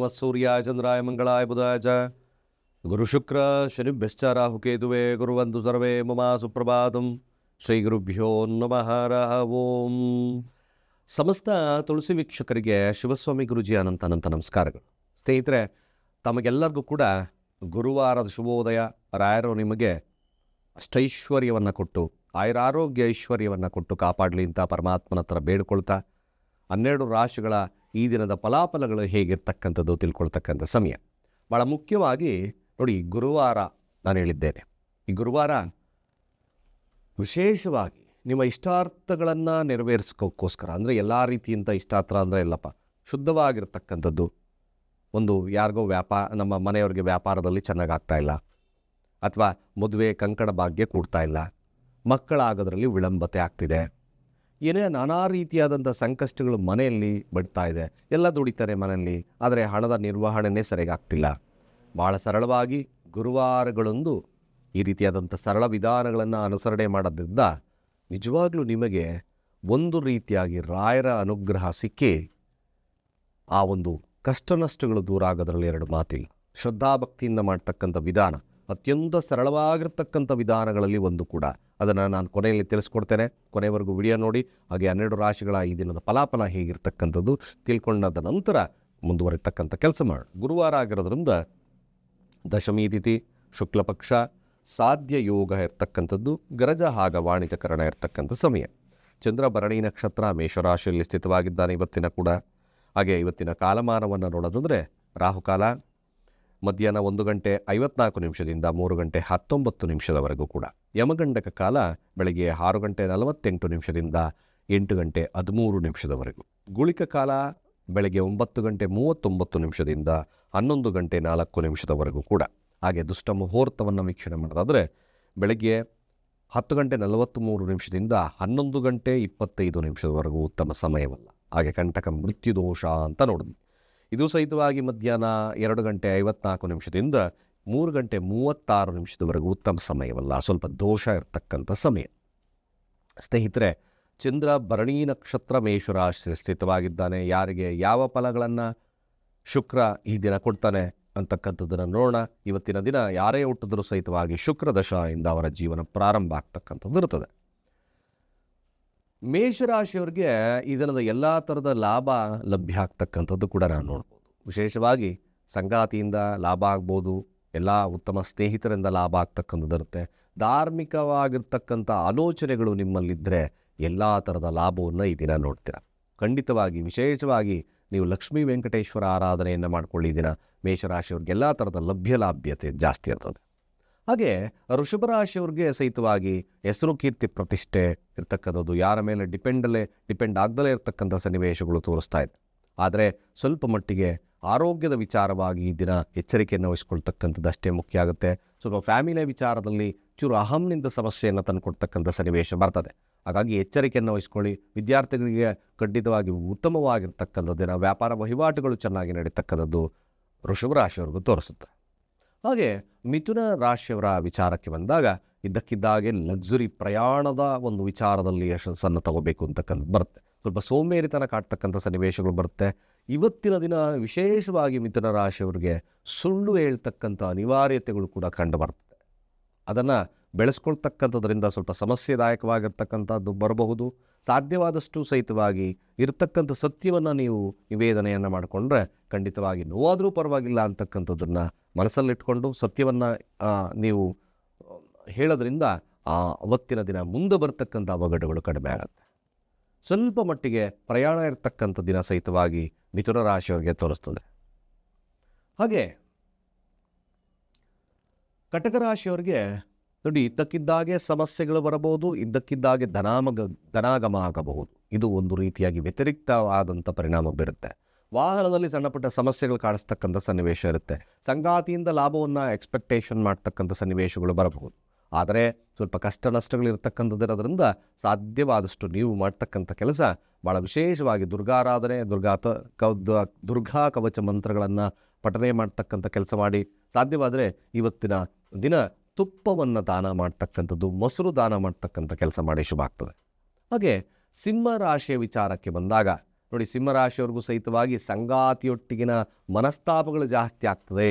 ನಮಃ ಸೂರ್ಯಾಯ ಚಂದ್ರಾಯ ಮಂಗಳಾಯ ಬುಧಾಯ ಚ. ಗುರುಶುಕ್ರ ಶನಿಭ್ಯಶ್ಚ ರಾಹುಕೇತುವೆ ಗುರುವಂತು ಸರ್ವೇ ಮಮ ಸುಪ್ರಭಾತಂ. ಶ್ರೀ ಗುರುಭ್ಯೋ ನಮಃ, ಹರ ಓಂ. ಸಮಸ್ತ ತುಳಸಿ ವೀಕ್ಷಕರಿಗೆ ಶಿವಸ್ವಾಮಿ ಗುರುಜಿ ಅನಂತ ಅನಂತ ನಮಸ್ಕಾರಗಳು. ಸ್ನೇಹಿತರೆ, ತಮಗೆಲ್ಲರಿಗೂ ಕೂಡ ಗುರುವಾರದ ಶುಭೋದಯ. ರಾಯರು ನಿಮಗೆ ಅಷ್ಟೈಶ್ವರ್ಯವನ್ನು ಕೊಟ್ಟು, ಆಯುರಾರೋಗ್ಯ ಐಶ್ವರ್ಯವನ್ನು ಕೊಟ್ಟು ಕಾಪಾಡಲಿ ಅಂತ ಪರಮಾತ್ಮನ ಹತ್ರ ಬೇಡಿಕೊಳ್ತಾ, ಹನ್ನೆರಡು ರಾಶಿಗಳ ಈ ದಿನದ ಫಲಾಫಲಗಳು ಹೇಗಿರ್ತಕ್ಕಂಥದ್ದು ತಿಳ್ಕೊಳ್ತಕ್ಕಂಥ ಸಮಯ. ಭಾಳ ಮುಖ್ಯವಾಗಿ ನೋಡಿ ಗುರುವಾರ ನಾನು ಹೇಳಿದ್ದೇನೆ. ಈ ಗುರುವಾರ ವಿಶೇಷವಾಗಿ ನಿಮ್ಮ ಇಷ್ಟಾರ್ಥಗಳನ್ನು ನೆರವೇರಿಸ್ಕೋಕ್ಕೋಸ್ಕರ ಅಂದರೆ ಎಲ್ಲ ರೀತಿಯಿಂದ ಇಷ್ಟಾರ್ಥ ಅಂದರೆ ಇಲ್ಲಪ್ಪ ಶುದ್ಧವಾಗಿರ್ತಕ್ಕಂಥದ್ದು. ಒಂದು ಯಾರಿಗೋ ವ್ಯಾಪಾರ ನಮ್ಮ ಮನೆಯವ್ರಿಗೆ ವ್ಯಾಪಾರದಲ್ಲಿ ಚೆನ್ನಾಗಿ ಆಗ್ತಾ ಇಲ್ಲ, ಅಥವಾ ಮದುವೆ ಕಂಕಣ ಭಾಗ್ಯ ಕೂಡ್ತಾ ಇಲ್ಲ, ಮಕ್ಕಳಾಗೋದ್ರಲ್ಲಿ ವಿಳಂಬತೆ ಆಗ್ತಿದೆ. ಏನೇ ನಾನಾ ರೀತಿಯಾದಂಥ ಸಂಕಷ್ಟಗಳು ಮನೆಯಲ್ಲಿ ಬಡ್ತಾ ಇದೆ, ಎಲ್ಲ ದುಡಿತಾರೆ ಮನೆಯಲ್ಲಿ, ಆದರೆ ಹಣದ ನಿರ್ವಹಣೆನೇ ಸರಿಯಾಗಿ ಆಗ್ತಿಲ್ಲ ಭಾಳ ಸರಳವಾಗಿ ಗುರುವಾರಗಳೊಂದು ಈ ರೀತಿಯಾದಂಥ ಸರಳ ವಿಧಾನಗಳನ್ನು ಅನುಸರಣೆ ಮಾಡೋದ್ರಿಂದ ನಿಜವಾಗ್ಲೂ ನಿಮಗೆ ಒಂದು ರೀತಿಯಾಗಿ ರಾಯರ ಅನುಗ್ರಹ ಸಿಕ್ಕಿ ಆ ಒಂದು ಕಷ್ಟ ನಷ್ಟಗಳು ದೂರ ಆಗೋದ್ರಲ್ಲಿ ಎರಡು ಮಾತಿಲ್ಲ. ಶ್ರದ್ಧಾಭಕ್ತಿಯಿಂದ ಮಾಡ್ತಕ್ಕಂಥ ವಿಧಾನ. ಅತ್ಯಂತ ಸರಳವಾಗಿರ್ತಕ್ಕಂಥ ವಿಧಾನಗಳಲ್ಲಿ ಒಂದು ಕೂಡ. ಅದನ್ನು ನಾನು ಕೊನೆಯಲ್ಲಿ ತಿಳಿಸ್ಕೊಡ್ತೇನೆ. ಕೊನೆವರೆಗೂ ವಿಡಿಯೋ ನೋಡಿ, ಹಾಗೆ ಹನ್ನೆರಡು ರಾಶಿಗಳ ಈ ದಿನದ ಫಲಾಫಲ ಹೇಗಿರ್ತಕ್ಕಂಥದ್ದು ತಿಳ್ಕೊಂಡಾದ ನಂತರ ಮುಂದುವರಿತಕ್ಕಂಥ ಕೆಲಸ ಮಾಡಿ. ಗುರುವಾರ ಆಗಿರೋದ್ರಿಂದ ದಶಮಿ ತಿಥಿ ಶುಕ್ಲಪಕ್ಷ ಸಾಧ್ಯ ಯೋಗ ಇರ್ತಕ್ಕಂಥದ್ದು, ಗರಜ ಹಾಗ ವಾಣಿಜ್ಯಕರಣ ಇರ್ತಕ್ಕಂಥ ಸಮಯ. ಚಂದ್ರ ಭರಣಿ ನಕ್ಷತ್ರ ಮೇಷರಾಶಿಯಲ್ಲಿ ಸ್ಥಿತವಾಗಿದ್ದಾನೆ ಇವತ್ತಿನ ಕೂಡ. ಹಾಗೆ ಇವತ್ತಿನ ಕಾಲಮಾನವನ್ನು ನೋಡೋದಂದರೆ ರಾಹುಕಾಲ ಮಧ್ಯಾಹ್ನ ಒಂದು ಗಂಟೆ ಐವತ್ನಾಲ್ಕು ನಿಮಿಷದಿಂದ ಮೂರು ಗಂಟೆ ಹತ್ತೊಂಬತ್ತು ನಿಮಿಷದವರೆಗೂ ಕೂಡ. ಯಮಗಂಡಕ ಕಾಲ ಬೆಳಗ್ಗೆ ಆರು ಗಂಟೆ ನಲವತ್ತೆಂಟು ನಿಮಿಷದಿಂದ ಎಂಟು ಗಂಟೆ ಹದಿಮೂರು ನಿಮಿಷದವರೆಗೂ. ಗುಳಿಕ ಕಾಲ ಬೆಳಗ್ಗೆ ಒಂಬತ್ತು ಗಂಟೆ ಮೂವತ್ತೊಂಬತ್ತು ನಿಮಿಷದಿಂದ ಹನ್ನೊಂದು ಗಂಟೆ ನಾಲ್ಕು ನಿಮಿಷದವರೆಗೂ ಕೂಡ. ಹಾಗೆ ದುಷ್ಟ ಮುಹೂರ್ತವನ್ನು ವೀಕ್ಷಣೆ ಮಾಡೋದಾದರೆ ಬೆಳಗ್ಗೆ ಹತ್ತು ಗಂಟೆ ನಲವತ್ತ್ಮೂರು ನಿಮಿಷದಿಂದ ಹನ್ನೊಂದು ಗಂಟೆ ಇಪ್ಪತ್ತೈದು ನಿಮಿಷದವರೆಗೂ ಉತ್ತಮ ಸಮಯವಲ್ಲ. ಹಾಗೆ ಕಂಟಕ ಮೃತ್ಯುದೋಷ ಅಂತ ನೋಡಿದ್ವಿ ಇದು ಸಹಿತವಾಗಿ ಮಧ್ಯಾಹ್ನ ಎರಡು ಗಂಟೆ ಐವತ್ನಾಲ್ಕು ನಿಮಿಷದಿಂದ ಮೂರು ಗಂಟೆ ಮೂವತ್ತಾರು ನಿಮಿಷದವರೆಗೂ ಉತ್ತಮ ಸಮಯವಲ್ಲ. ಸ್ವಲ್ಪ ದೋಷ ಇರತಕ್ಕಂಥ ಸಮಯ. ಸ್ನೇಹಿತರೆ, ಚಂದ್ರ ಭರಣಿ ನಕ್ಷತ್ರ ಮೇಷರಾಶಿ ಸ್ಥಿತವಾಗಿದ್ದಾನೆ. ಯಾರಿಗೆ ಯಾವ ಫಲಗಳನ್ನು ಶುಕ್ರ ಈ ದಿನ ಕೊಡ್ತಾನೆ ಅಂತಕ್ಕಂಥದ್ದನ್ನು ನೋಡೋಣ. ಇವತ್ತಿನ ದಿನ ಯಾರೇ ಹುಟ್ಟಿದ್ರೂ ಸಹಿತವಾಗಿ ಶುಕ್ರ ದಶೆಯಿಂದ ಅವರ ಜೀವನ ಪ್ರಾರಂಭ ಆಗ್ತಕ್ಕಂಥದ್ದು ಇರ್ತದೆ ಮೇಷರಾಶಿಯವರಿಗೆ ಈ ದಿನದ ಎಲ್ಲ ಥರದ ಲಾಭ ಲಭ್ಯ ಆಗ್ತಕ್ಕಂಥದ್ದು ಕೂಡ ನಾವು ನೋಡ್ಬೋದು. ವಿಶೇಷವಾಗಿ ಸಂಗಾತಿಯಿಂದ ಲಾಭ ಆಗ್ಬೋದು, ಎಲ್ಲ ಉತ್ತಮ ಸ್ನೇಹಿತರಿಂದ ಲಾಭ ಆಗ್ತಕ್ಕಂಥದ್ದು ಇರುತ್ತೆ. ಧಾರ್ಮಿಕವಾಗಿರ್ತಕ್ಕಂಥ ಆಲೋಚನೆಗಳು ನಿಮ್ಮಲ್ಲಿದ್ದರೆ ಎಲ್ಲ ಥರದ ಲಾಭವನ್ನು ಈ ದಿನ ನೋಡ್ತೀರ. ಖಂಡಿತವಾಗಿ, ವಿಶೇಷವಾಗಿ ನೀವು ಲಕ್ಷ್ಮೀ ವೆಂಕಟೇಶ್ವರ ಆರಾಧನೆಯನ್ನು ಮಾಡ್ಕೊಳ್ಳಿ ದಿನ. ಮೇಷರಾಶಿಯವ್ರಿಗೆ ಎಲ್ಲ ಥರದ ಲಭ್ಯ ಲಾಭ್ಯತೆ ಜಾಸ್ತಿ ಇರ್ತದೆ. ಹಾಗೆ ಋಷಭ ರಾಶಿಯವ್ರಿಗೆ ಸಹಿತವಾಗಿ ಹೆಸರು ಕೀರ್ತಿ ಪ್ರತಿಷ್ಠೆ ಇರ್ತಕ್ಕಂಥದ್ದು ಯಾರ ಮೇಲೆ ಡಿಪೆಂಡಲ್ಲೇ, ಡಿಪೆಂಡ್ ಆಗದಲ್ಲೇ ಇರತಕ್ಕಂಥ ಸನ್ನಿವೇಶಗಳು ತೋರಿಸ್ತಾ ಇದೆ. ಆದರೆ ಸ್ವಲ್ಪ ಮಟ್ಟಿಗೆ ಆರೋಗ್ಯದ ವಿಚಾರವಾಗಿ ಈ ದಿನ ಎಚ್ಚರಿಕೆಯನ್ನು ವಹಿಸ್ಕೊಳ್ತಕ್ಕಂಥದ್ದು ಅಷ್ಟೇ ಮುಖ್ಯ ಆಗುತ್ತೆ. ಸ್ವಲ್ಪ ಫ್ಯಾಮಿಲಿಯ ವಿಚಾರದಲ್ಲಿ ಚೂರು ಅಹಂನಿಂದ ಸಮಸ್ಯೆಯನ್ನು ತಂದುಕೊಡ್ತಕ್ಕಂಥ ಸನ್ನಿವೇಶ ಬರ್ತದೆ. ಹಾಗಾಗಿ ಎಚ್ಚರಿಕೆಯನ್ನು ವಹಿಸ್ಕೊಳ್ಳಿ. ವಿದ್ಯಾರ್ಥಿಗಳಿಗೆ ಖಂಡಿತವಾಗಿ ಉತ್ತಮವಾಗಿರ್ತಕ್ಕಂಥ ದಿನ. ವ್ಯಾಪಾರ ವಹಿವಾಟುಗಳು ಚೆನ್ನಾಗಿ ನಡೀತಕ್ಕಂಥದ್ದು ಋಷಭ ರಾಶಿಯವ್ರಿಗೂ ತೋರಿಸುತ್ತೆ. ಹಾಗೆ ಮಿಥುನ ರಾಶಿಯವರ ವಿಚಾರಕ್ಕೆ ಬಂದಾಗ ಇದ್ದಕ್ಕಿದ್ದಾಗೆ ಲಕ್ಸುರಿ ಪ್ರಯಾಣದ ಒಂದು ವಿಚಾರದಲ್ಲಿ ಯಶಸ್ಸನ್ನು ತಗೋಬೇಕು ಅಂತಕ್ಕಂಥ ಬರುತ್ತೆ. ಸ್ವಲ್ಪ ಸೋಮೇರಿತನ ಕಾಡ್ತಕ್ಕಂಥ ಸನ್ನಿವೇಶಗಳು ಬರುತ್ತೆ. ಇವತ್ತಿನ ದಿನ ವಿಶೇಷವಾಗಿ ಮಿಥುನ ರಾಶಿಯವರಿಗೆ ಸುಳ್ಳು ಹೇಳ್ತಕ್ಕಂಥ ಅನಿವಾರ್ಯತೆಗಳು ಕೂಡ ಕಂಡು ಬರ್ತದೆ. ಅದನ್ನು ಬೆಳೆಸ್ಕೊಳ್ತಕ್ಕಂಥದ್ರಿಂದ ಸ್ವಲ್ಪ ಸಮಸ್ಯೆದಾಯಕವಾಗಿರ್ತಕ್ಕಂಥದ್ದು ಬರಬಹುದು. ಸಾಧ್ಯವಾದಷ್ಟು ಸಹಿತವಾಗಿ ಇರತಕ್ಕಂಥ ಸತ್ಯವನ್ನು ನೀವು ನಿವೇದನೆಯನ್ನು ಮಾಡಿಕೊಂಡ್ರೆ ಖಂಡಿತವಾಗಿ ನೋವಾದರೂ ಪರವಾಗಿಲ್ಲ ಅಂತಕ್ಕಂಥದ್ದನ್ನು ಮನಸ್ಸಲ್ಲಿಟ್ಕೊಂಡು ಸತ್ಯವನ್ನು ನೀವು ಹೇಳೋದ್ರಿಂದ ಆ ಅವತ್ತಿನ ದಿನ ಮುಂದೆ ಬರ್ತಕ್ಕಂಥ ಅವಘಡಗಳು ಕಡಿಮೆ ಆಗುತ್ತೆ. ಸ್ವಲ್ಪ ಮಟ್ಟಿಗೆ ಪ್ರಯಾಣ ಇರತಕ್ಕಂಥ ದಿನ ಸಹಿತವಾಗಿ ಮಿಥುನ ರಾಶಿಯವರಿಗೆ ತೋರಿಸ್ತದೆ. ಹಾಗೆ ಕಟಕ ರಾಶಿಯವರಿಗೆ ನೋಡಿ, ಇದ್ದಕ್ಕಿದ್ದಾಗೆ ಸಮಸ್ಯೆಗಳು ಬರಬಹುದು, ಇದ್ದಕ್ಕಿದ್ದಾಗೆ ಧನಾಮಗ, ಧನಾಗಮ ಆಗಬಹುದು. ಇದು ಒಂದು ರೀತಿಯಾಗಿ ವ್ಯತಿರಿಕ್ತವಾದಂಥ ಪರಿಣಾಮ ಬೀರುತ್ತೆ. ವಾಹನದಲ್ಲಿ ಸಣ್ಣಪುಟ್ಟ ಸಮಸ್ಯೆಗಳು ಕಾಣಿಸ್ತಕ್ಕಂಥ ಸನ್ನಿವೇಶ ಇರುತ್ತೆ. ಸಂಗಾತಿಯಿಂದ ಲಾಭವನ್ನು ಎಕ್ಸ್ಪೆಕ್ಟೇಷನ್ ಮಾಡ್ತಕ್ಕಂಥ ಸನ್ನಿವೇಶಗಳು ಬರಬಹುದು. ಆದರೆ ಸ್ವಲ್ಪ ಕಷ್ಟ ನಷ್ಟಗಳಿರ್ತಕ್ಕಂಥದ್ದಿರೋದ್ರಿಂದ ಸಾಧ್ಯವಾದಷ್ಟು ನೀವು ಮಾಡ್ತಕ್ಕಂಥ ಕೆಲಸ ಭಾಳ ವಿಶೇಷವಾಗಿ ದುರ್ಗಾರಾಧನೆ ದುರ್ಗಾತ ತ ಕ ದುರ್ಗಾ ಕವಚ ಮಂತ್ರಗಳನ್ನು ಪಠನೆ ಮಾಡ್ತಕ್ಕಂಥ ಕೆಲಸ ಮಾಡಿ ಸಾಧ್ಯವಾದರೆ ಇವತ್ತಿನ ದಿನ ತುಪ್ಪವನ್ನು ದಾನ ಮಾಡ್ತಕ್ಕಂಥದ್ದು, ಮೊಸರು ದಾನ ಮಾಡ್ತಕ್ಕಂಥ ಕೆಲಸ ಮಾಡಿ ಶುಭ ಆಗ್ತದೆ. ಹಾಗೆ ಸಿಂಹರಾಶಿಯ ವಿಚಾರಕ್ಕೆ ಬಂದಾಗ, ನೋಡಿ ಸಿಂಹರಾಶಿಯವ್ರಿಗೂ ಸಹಿತವಾಗಿ ಸಂಗಾತಿಯೊಟ್ಟಿಗಿನ ಮನಸ್ತಾಪಗಳು ಜಾಸ್ತಿ ಆಗ್ತದೆ.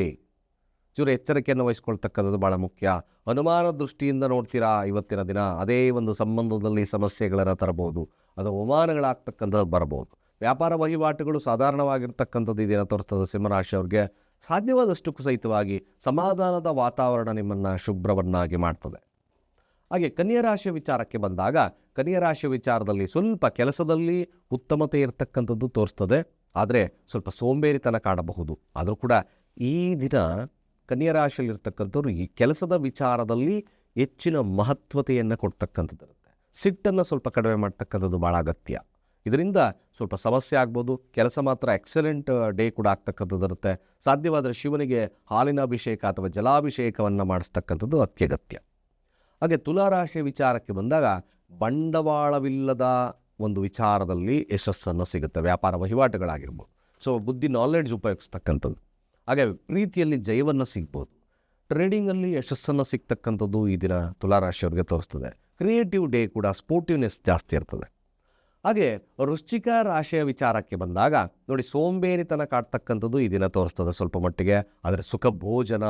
ಚೂರು ಎಚ್ಚರಿಕೆಯನ್ನು ವಹಿಸ್ಕೊಳ್ತಕ್ಕಂಥದ್ದು ಭಾಳ ಮುಖ್ಯ. ಅನುಮಾನ ದೃಷ್ಟಿಯಿಂದ ನೋಡ್ತೀರಾ ಇವತ್ತಿನ ದಿನ? ಅದೇ ಒಂದು ಸಂಬಂಧದಲ್ಲಿ ಸಮಸ್ಯೆಗಳನ್ನು ತರಬಹುದು ಅದು ಅವಮಾನಗಳಾಗ್ತಕ್ಕಂಥದ್ದು ಬರಬಹುದು. ವ್ಯಾಪಾರ ವಹಿವಾಟುಗಳು ಸಾಧಾರಣವಾಗಿರ್ತಕ್ಕಂಥದ್ದು ಇದನ್ನು ದಿನ ತೋರಿಸ್ತದೆ ಸಿಂಹರಾಶಿಯವ್ರಿಗೆ? ಸಾಧ್ಯವಾದಷ್ಟಕ್ಕೂ ಸಹಿತವಾಗಿ ಸಮಾಧಾನದ ವಾತಾವರಣ ನಿಮ್ಮನ್ನು ಶುಭ್ರವನ್ನಾಗಿ ಮಾಡ್ತದೆ. ಹಾಗೆ ಕನ್ಯಾ ರಾಶಿಯ ವಿಚಾರಕ್ಕೆ ಬಂದಾಗ ಕನ್ಯಾ ರಾಶಿಯ ವಿಚಾರದಲ್ಲಿ ಸ್ವಲ್ಪ ಕೆಲಸದಲ್ಲಿ ಉತ್ತಮತೆ ಇರತಕ್ಕಂಥದ್ದು ತೋರಿಸ್ತದೆ. ಆದರೆ ಸ್ವಲ್ಪ ಸೋಂಬೇರಿತನ ಕಾಣಬಹುದು. ಆದರೂ ಕೂಡ ಈ ದಿನ ಕನ್ಯಾ ರಾಶಿಯಲ್ಲಿರ್ತಕ್ಕಂಥವ್ರು ಈ ಕೆಲಸದ ವಿಚಾರದಲ್ಲಿ ಹೆಚ್ಚಿನ ಮಹತ್ವತೆಯನ್ನು ಕೊಡ್ತಕ್ಕಂಥದ್ದು ಸಿಟ್ಟನ್ನು ಸ್ವಲ್ಪ ಕಡಿಮೆ ಮಾಡ್ತಕ್ಕಂಥದ್ದು ಭಾಳ ಅಗತ್ಯ. ಇದರಿಂದ ಸ್ವಲ್ಪ ಸಮಸ್ಯೆ ಆಗ್ಬೋದು. ಕೆಲಸ ಮಾತ್ರ ಎಕ್ಸಲೆಂಟ್ ಡೇ ಕೂಡ ಆಗ್ತಕ್ಕಂಥದ್ದು ಇರುತ್ತೆ ಸಾಧ್ಯವಾದರೆ ಶಿವನಿಗೆ ಹಾಲಿನ ಅಭಿಷೇಕ ಅಥವಾ ಜಲಾಭಿಷೇಕವನ್ನು ಮಾಡಿಸ್ತಕ್ಕಂಥದ್ದು ಅತ್ಯಗತ್ಯ. ಹಾಗೆ ತುಲಾರಾಶಿ ವಿಚಾರಕ್ಕೆ ಬಂದಾಗ ಬಂಡವಾಳವಿಲ್ಲದ ಒಂದು ವಿಚಾರದಲ್ಲಿ ಯಶಸ್ಸನ್ನು ಸಿಗುತ್ತೆ. ವ್ಯಾಪಾರ ವಹಿವಾಟುಗಳಾಗಿರ್ಬೋದು. ಸೊ ಬುದ್ಧಿ ನಾಲೆಡ್ಜ್ ಉಪಯೋಗಿಸ್ತಕ್ಕಂಥದ್ದು. ಹಾಗೆ ಪ್ರೀತಿಯಲ್ಲಿ ಜಯವನ್ನು ಸಿಗ್ಬೋದು. ಟ್ರೇಡಿಂಗಲ್ಲಿ ಯಶಸ್ಸನ್ನು ಸಿಗ್ತಕ್ಕಂಥದ್ದು ಈ ದಿನ ತುಲಾರಾಶಿಯವ್ರಿಗೆ ತೋರಿಸ್ತದೆ. ಕ್ರಿಯೇಟಿವ್ ಡೇ ಕೂಡ ಸ್ಪೋರ್ಟಿವ್ನೆಸ್ ಜಾಸ್ತಿ ಇರ್ತದೆ. ಹಾಗೆ ವೃಶ್ಚಿಕ ರಾಶಿಯ ವಿಚಾರಕ್ಕೆ ಬಂದಾಗ, ನೋಡಿ ಸೋಂಬೇರಿತನ ಕಾಡ್ತಕ್ಕಂಥದ್ದು ಈ ದಿನ ತೋರಿಸ್ತದೆ ಸ್ವಲ್ಪ ಮಟ್ಟಿಗೆ. ಆದರೆ ಸುಖ ಭೋಜನ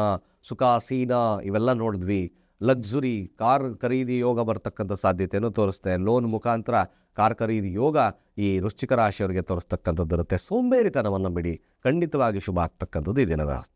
ಸುಖಾಸೀನ ಇವೆಲ್ಲ ನೋಡಿದ್ವಿ. ಲಕ್ಸುರಿ, ಕಾರ್ ಖರೀದಿ ಯೋಗ ಬರ್ತಕ್ಕಂಥ ಸಾಧ್ಯತೆಯನ್ನು ತೋರಿಸ್ತೆ. ಲೋನ್ ಮುಖಾಂತರ ಕಾರ್ ಖರೀದಿ ಯೋಗ ಈ ವೃಶ್ಚಿಕ ರಾಶಿಯವರಿಗೆ ತೋರಿಸ್ತಕ್ಕಂಥದ್ದು ಇರುತ್ತೆ. ಸೋಂಬೇರಿತನವನ್ನು ಬಿಡಿ. ಖಂಡಿತವಾಗಿ ಶುಭ ಆಗ್ತಕ್ಕಂಥದ್ದು ಈ ದಿನದ ಅರ್ಥ.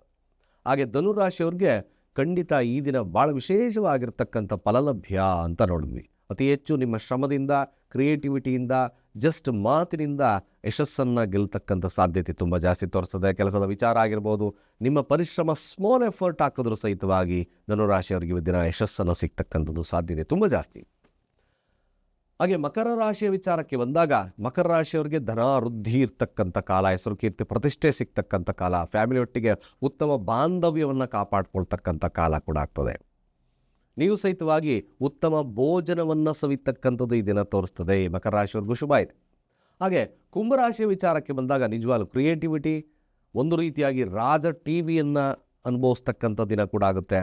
ಹಾಗೆ ಧನುರಾಶಿಯವ್ರಿಗೆ ಖಂಡಿತ ಈ ದಿನ ಭಾಳ ವಿಶೇಷವಾಗಿರ್ತಕ್ಕಂಥ ಫಲಲಭ್ಯ ಅಂತ ನೋಡಿದ್ವಿ. ಅತಿ ಹೆಚ್ಚು ನಿಮ್ಮ ಶ್ರಮದಿಂದ, ಕ್ರಿಯೇಟಿವಿಟಿಯಿಂದ, ಜಸ್ಟ್ ಮಾತಿನಿಂದ ಯಶಸ್ಸನ್ನು ಗೆಲ್ತಕ್ಕಂಥ ಸಾಧ್ಯತೆ ತುಂಬ ಜಾಸ್ತಿ ತೋರಿಸ್ತದೆ. ಕೆಲಸದ ವಿಚಾರ ಆಗಿರ್ಬೋದು, ನಿಮ್ಮ ಪರಿಶ್ರಮ ಸ್ಮಾಲ್ ಎಫರ್ಟ್ ಹಾಕಿದ್ರೂ ಸಹಿತವಾಗಿ ಧನುರಾಶಿಯವರಿಗೆ ದಿನ ಯಶಸ್ಸನ್ನು ಸಿಗ್ತಕ್ಕಂಥದ್ದು ಸಾಧ್ಯತೆ ತುಂಬ ಜಾಸ್ತಿ. ಹಾಗೆ ಮಕರ ರಾಶಿಯ ವಿಚಾರಕ್ಕೆ ಬಂದಾಗ, ಮಕರ ರಾಶಿಯವರಿಗೆ ಧನ ವೃದ್ಧಿ ಇರ್ತಕ್ಕಂಥ ಕಾಲ, ಹೆಸರು ಕೀರ್ತಿ ಪ್ರತಿಷ್ಠೆ ಸಿಗ್ತಕ್ಕಂಥ ಕಾಲ ಫ್ಯಾಮಿಲಿಯೊಟ್ಟಿಗೆ ಉತ್ತಮ ಬಾಂಧವ್ಯವನ್ನು ಕಾಪಾಡ್ಕೊಳ್ತಕ್ಕಂಥ ಕಾಲ ಕೂಡ ಆಗ್ತದೆ. ನೀವು ಸಹಿತವಾಗಿ ಉತ್ತಮ ಭೋಜನವನ್ನು ಸವಿತಕ್ಕಂಥದ್ದು ಈ ದಿನ ತೋರಿಸ್ತದೆ. ಮಕರ ರಾಶಿಯವ್ರಿಗೂ ಶುಭ ಇದೆ. ಹಾಗೆ ಕುಂಭರಾಶಿಯ ವಿಚಾರಕ್ಕೆ ಬಂದಾಗ ನಿಜವಾಗ್ಲೂ ಕ್ರಿಯೇಟಿವಿಟಿ ಒಂದು ರೀತಿಯಾಗಿ ರಾಜ ಟಿ ವಿಯನ್ನು ಅನುಭವಿಸ್ತಕ್ಕಂಥ ದಿನ ಕೂಡ ಆಗುತ್ತೆ.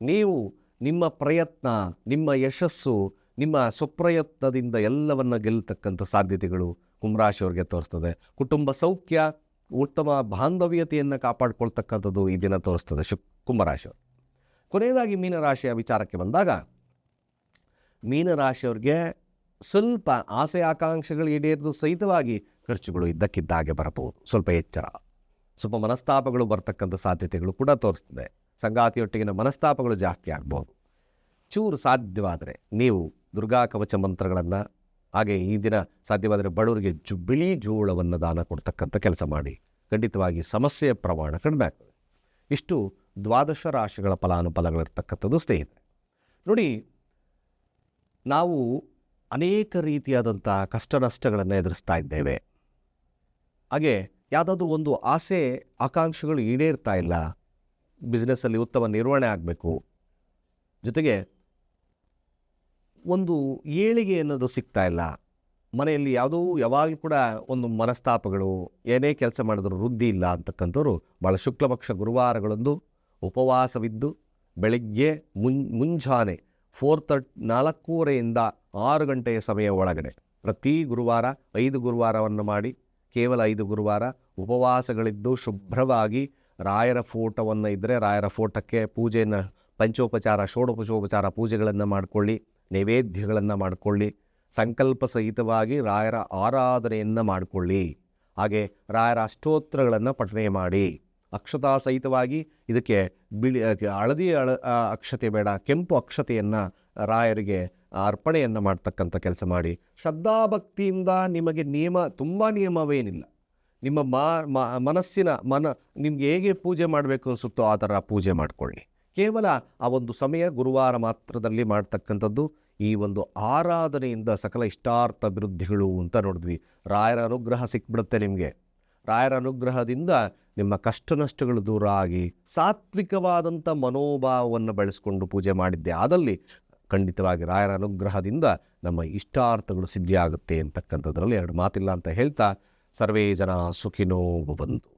ನೀವು ನಿಮ್ಮ ಪ್ರಯತ್ನ, ನಿಮ್ಮ ಯಶಸ್ಸು, ನಿಮ್ಮ ಸ್ವಪ್ರಯತ್ನದಿಂದ ಎಲ್ಲವನ್ನು ಗೆಲ್ಲತಕ್ಕಂಥ ಸಾಧ್ಯತೆಗಳು ಕುಂಭರಾಶಿಯವ್ರಿಗೆ ತೋರಿಸ್ತದೆ. ಕುಟುಂಬ ಸೌಖ್ಯ, ಉತ್ತಮ ಬಾಂಧವ್ಯತೆಯನ್ನು ಕಾಪಾಡ್ಕೊಳ್ತಕ್ಕಂಥದ್ದು ಈ ದಿನ ತೋರಿಸ್ತದೆ ಶು ಕುಂಭರಾಶಿಯವರು ಕೊನೆಯದಾಗಿ ಮೀನರಾಶಿಯ ವಿಚಾರಕ್ಕೆ ಬಂದಾಗ, ಮೀನರಾಶಿಯವ್ರಿಗೆ ಸ್ವಲ್ಪ ಆಸೆ ಆಕಾಂಕ್ಷೆಗಳು ಈಡೇರಿದು ಸಹಿತವಾಗಿ ಖರ್ಚುಗಳು ಇದ್ದಕ್ಕಿದ್ದಾಗೆ ಬರಬಹುದು. ಸ್ವಲ್ಪ ಎಚ್ಚರ. ಸ್ವಲ್ಪ ಮನಸ್ತಾಪಗಳು ಬರ್ತಕ್ಕಂಥ ಸಾಧ್ಯತೆಗಳು ಕೂಡ ತೋರಿಸ್ತದೆ. ಸಂಗಾತಿಯೊಟ್ಟಿಗಿನ ಮನಸ್ತಾಪಗಳು ಜಾಸ್ತಿ ಆಗ್ಬೋದು ಚೂರು ಸಾಧ್ಯವಾದರೆ ನೀವು ದುರ್ಗಾ ಕವಚ ಮಂತ್ರಗಳನ್ನು, ಹಾಗೆ ಈ ದಿನ ಸಾಧ್ಯವಾದರೆ ಬಡವರಿಗೆ ಜು ಬಿಳಿ ಜೋಳವನ್ನು ದಾನ ಕೊಡ್ತಕ್ಕಂಥ ಕೆಲಸ ಮಾಡಿ. ಖಂಡಿತವಾಗಿ ಸಮಸ್ಯೆಯ ಪ್ರಮಾಣ ಕಡಿಮೆ ಆಗ್ತದೆ. ಇಷ್ಟು ದ್ವಾದಶ ರಾಶಿಗಳ ಫಲಾನುಫಲಗಳಿರ್ತಕ್ಕಂಥದ್ದು ಸ್ನೇಹಿತರೆ. ನೋಡಿ, ನಾವು ಅನೇಕ ರೀತಿಯಾದಂಥ ಕಷ್ಟ ನಷ್ಟಗಳನ್ನು ಎದುರಿಸ್ತಾ ಇದ್ದೇವೆ. ಹಾಗೆ ಯಾವುದಾದ್ರೂ ಒಂದು ಆಸೆ, ಆಕಾಂಕ್ಷೆಗಳು ಈಡೇರ್ತಾ ಇಲ್ಲ, ಬಿಸ್ನೆಸ್ಸಲ್ಲಿ ಉತ್ತಮ ನಿರ್ವಹಣೆ ಆಗಬೇಕು, ಜೊತೆಗೆ ಒಂದು ಏಳಿಗೆ ಅನ್ನೋದು ಸಿಗ್ತಾ ಇಲ್ಲ. ಮನೆಯಲ್ಲಿ ಯಾವುದೋ ಯಾವಾಗಲೂ ಕೂಡ ಒಂದು ಮನಸ್ತಾಪಗಳು, ಏನೇ ಕೆಲಸ ಮಾಡಿದ್ರೂ ವೃದ್ಧಿ ಇಲ್ಲ ಅಂತಕ್ಕಂಥವ್ರು ಭಾಳ ಶುಕ್ಲಪಕ್ಷ ಗುರುವಾರಗಳಂದು ಉಪವಾಸವಿದ್ದು ಬೆಳಗ್ಗೆ ಮುಂ ಮುಂಜಾನೆ ಫೋರ್ ತರ್ಟ್ ನಾಲ್ಕೂವರೆಯಿಂದ ಆರು ಗಂಟೆಯ ಸಮಯ ಒಳಗಡೆ ಪ್ರತಿ ಗುರುವಾರ ಐದು ಗುರುವಾರವನ್ನು ಮಾಡಿ ಕೇವಲ ಐದು ಗುರುವಾರ ಉಪವಾಸಗಳಿದ್ದು ಶುಭ್ರವಾಗಿ ರಾಯರ ಫೋಟೋವನ್ನು ಇದ್ದರೆ ರಾಯರ ಫೋಟೋಕ್ಕೆ ಪೂಜೆಯನ್ನು ಪಂಚೋಪಚಾರ ಷೋಡೋಪಚೋಪಚಾರ ಪೂಜೆಗಳನ್ನು ಮಾಡಿಕೊಳ್ಳಿ, ನೈವೇದ್ಯಗಳನ್ನು ಮಾಡಿಕೊಳ್ಳಿ, ಸಂಕಲ್ಪ ಸಹಿತವಾಗಿ ರಾಯರ ಆರಾಧನೆಯನ್ನು ಮಾಡಿಕೊಳ್ಳಿ. ಹಾಗೆ ರಾಯರ ಅಷ್ಟೋತ್ತರಗಳನ್ನು ಪಠನೆ ಮಾಡಿ. ಅಕ್ಷತಾ ಸಹಿತವಾಗಿ ಇದಕ್ಕೆ ಬಿಳಿ ಹಳದಿ, ಅಳ ಅಕ್ಷತೆ ಬೇಡ, ಕೆಂಪು ಅಕ್ಷತೆಯನ್ನು ರಾಯರಿಗೆ ಅರ್ಪಣೆಯನ್ನು ಮಾಡ್ತಕ್ಕಂಥ ಕೆಲಸ ಮಾಡಿ. ಶ್ರದ್ಧಾಭಕ್ತಿಯಿಂದ ನಿಮಗೆ ನಿಯಮ, ತುಂಬ ನಿಯಮವೇನಿಲ್ಲ. ನಿಮ್ಮ ಮನಸ್ಸಿನ ಮನ, ನಿಮಗೆ ಹೇಗೆ ಪೂಜೆ ಮಾಡಬೇಕು ಅನಿಸುತ್ತೋ ಆ ಥರ ಪೂಜೆ ಮಾಡಿಕೊಳ್ಳಿ. ಕೇವಲ ಆ ಒಂದು ಸಮಯ ಗುರುವಾರ ಮಾತ್ರದಲ್ಲಿ ಮಾಡ್ತಕ್ಕಂಥದ್ದು, ಈ ಒಂದು ಆರಾಧನೆಯಿಂದ ಸಕಲ ಇಷ್ಟಾರ್ಥ ಅಭಿವೃದ್ಧಿಗಳು ಅಂತ ನೋಡಿದ್ವಿ. ರಾಯರ ಅನುಗ್ರಹ ಸಿಕ್ಬಿಡುತ್ತೆ ನಿಮಗೆ. ರಾಯರ ಅನುಗ್ರಹದಿಂದ ನಿಮ್ಮ ಕಷ್ಟ ನಷ್ಟಗಳು ದೂರ ಆಗಿ ಸಾತ್ವಿಕವಾದಂಥ ಮನೋಭಾವವನ್ನು ಬಳಸಿಕೊಂಡು ಪೂಜೆ ಮಾಡಿದ್ದೆ. ಆದಲ್ಲಿ ಖಂಡಿತವಾಗಿ ರಾಯರ ಅನುಗ್ರಹದಿಂದ ನಮ್ಮ ಇಷ್ಟಾರ್ಥಗಳು ಸಿದ್ಧಿಯಾಗುತ್ತೆ ಅಂತಕ್ಕಂಥದ್ರಲ್ಲಿ ಎರಡು ಮಾತಿಲ್ಲ ಅಂತ ಹೇಳ್ತಾ, ಸರ್ವೇ ಜನ ಸುಖಿನೋ ಬಂದು